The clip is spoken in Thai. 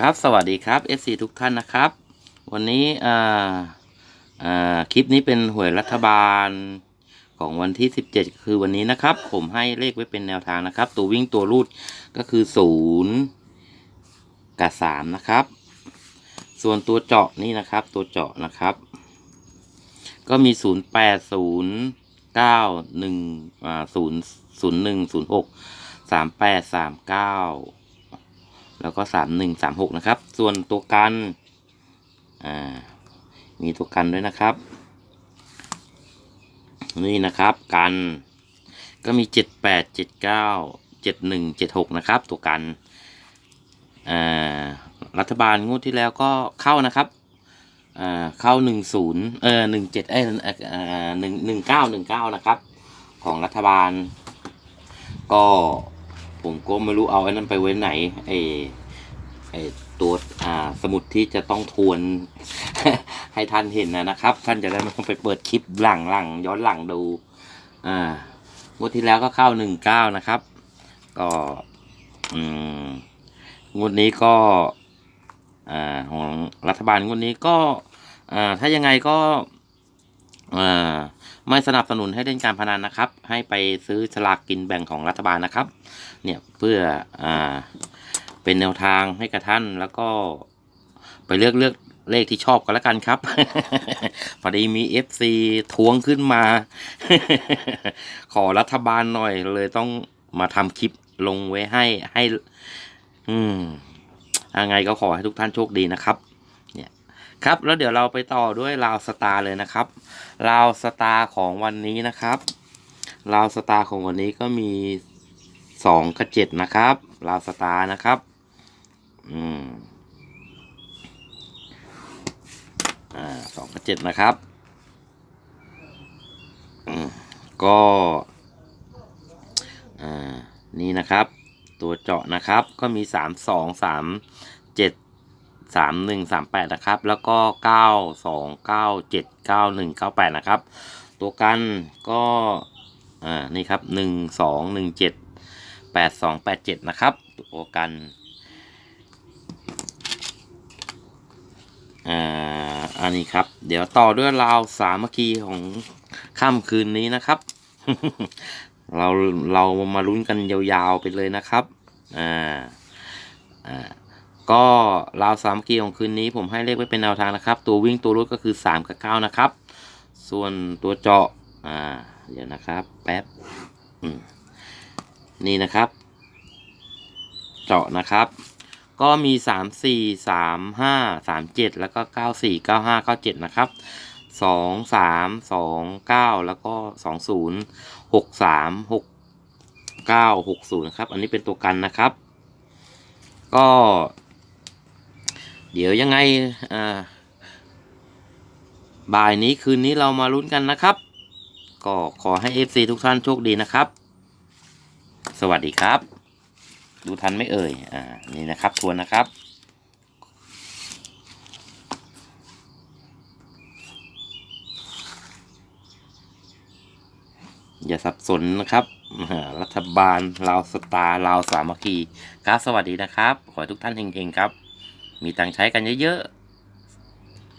ครับ สวัสดีครับ FC ทุกท่านนะครับ วันนี้อ่าอ่าคลิปนี้เป็นหวยรัฐบาลของวันที่ 17 คือวันนี้นะครับ ผมให้เลขไว้เป็นแนวทางนะครับ ตัววิ่งตัวรูดก็คือ 0 กับ 3 นะครับ ส่วนตัวเจาะนี่นะครับ ตัวเจาะนะครับ ก็มี 0 8 0 9 1อ่า0 0 1 0 6 3 8 3 9 แล้วก็สามหนึ่งสามหกนะครับ ส่วนตัวกัน อ่า มีตัวกันด้วยนะครับ นี่นะครับกัน ก็มีเจ็ดแปดเจ็ดเก้าเจ็ดหนึ่งเจ็ดหกนะครับ ตัวกัน อ่า รัฐบาลงวดที่แล้วก็เข้านะครับ อ่า เข้าหนึ่งศูนย์เออหนึ่งเจ็ดเอ้ยอ่าหนึ่งหนึ่งเก้าหนึ่งเก้านะครับ ของรัฐบาล ก็ ผมก็ไม่รู้เอาไอ้นั่นไปไว้ไหนไอ้ไอ้ตัวอ่าสมุดที่จะต้องทวนให้ท่านเห็นนะนะครับ ท่านจะได้ไม่ต้องไปเปิดคลิปหลังหลังย้อนหลังดู อ่างวดที่แล้วก็เข้าหนึ่งเก้านะครับ ก็อืมงวดนี้ก็อ่าของรัฐบาลงวดนี้ก็อ่าถ้ายังไงก็อ่า ไม่สนับสนุนให้เล่นการพนันนะครับ ให้ไปซื้อฉลากกินแบ่งของรัฐบาลนะครับ เนี่ยเพื่ออ่าเป็นแนวทางให้กับท่านแล้วก็ไปเลือกเลือกเลขที่ชอบกันแล้วกันครับ พอดีมี FC ทวงขึ้นมา ขอรัฐบาลหน่อยเลยต้องมาทำคลิปลงไว้ให้ให้ อืมยังไงก็ขอให้ทุกท่านโชคดีนะครับ ครับ แล้วเดี๋ยวเราไปต่อด้วยลาวสตาร์เลยนะครับลาวสตาร์ของวันนี้นะครับลาวสตาร์ของวันนี้ก็มีสองกับเจ็ดนะครับลาวสตาร์นะครับ อืมอ่าสองกับเจ็ดนะครับอืมก็อ่านี่นะครับ ตัวเจาะนะครับก็มีสามสองสามเจ็ด สามหนึ่งสามแปดนะครับ แล้วก็เก้าสองเก้าเจ็ดเก้าหนึ่งเก้าแปดนะครับ ตัวกันก็อ่านี่ครับหนึ่งสองหนึ่งเจ็ดแปดสองแปดเจ็ดนะครับ ตัวกันอ่าอันนี้ครับ เดี๋ยวต่อด้วยราวสามัคคีของค่ำคืนนี้นะครับ เราเรามาลุ้นกันยาวๆไปเลยนะครับ อ่าอ่า ก็ราวสามกีของคืนนี้ผมให้เลขไว้เป็นแนวทางนะครับ ตัววิ่งตัวรุดก็คือสามกับเก้านะครับ ส่วนตัวเจาะอ่าเดี๋ยวนะครับ แป๊บนี่นะครับ เจาะนะครับ ก็มีสามสี่สามห้าสามเจ็ดแล้วก็เก้าสี่เก้าห้าเก้าเจ็ดนะครับสองสามสองเก้าแล้วก็สองศูนย์หกสามหกเก้าหกศูนย์ครับ อันนี้เป็นตัวกันนะครับ ก็ เดี๋ยวยังไงบ่ายนี้คืนนี้เรามาลุ้นกันนะครับ ก็ขอให้ FC ทุกท่านโชคดีนะครับ สวัสดีครับ ดูทันไม่เอ่ย อ่า นี่นะครับทวนนะครับอย่าสับสนนะครับ รัฐบาลลาวสตาร์ลาวสามัคคีครับสวัสดีนะครับ ขอให้ทุกท่านเฮงๆครับ มีตังค์ใช้กันเยอะๆ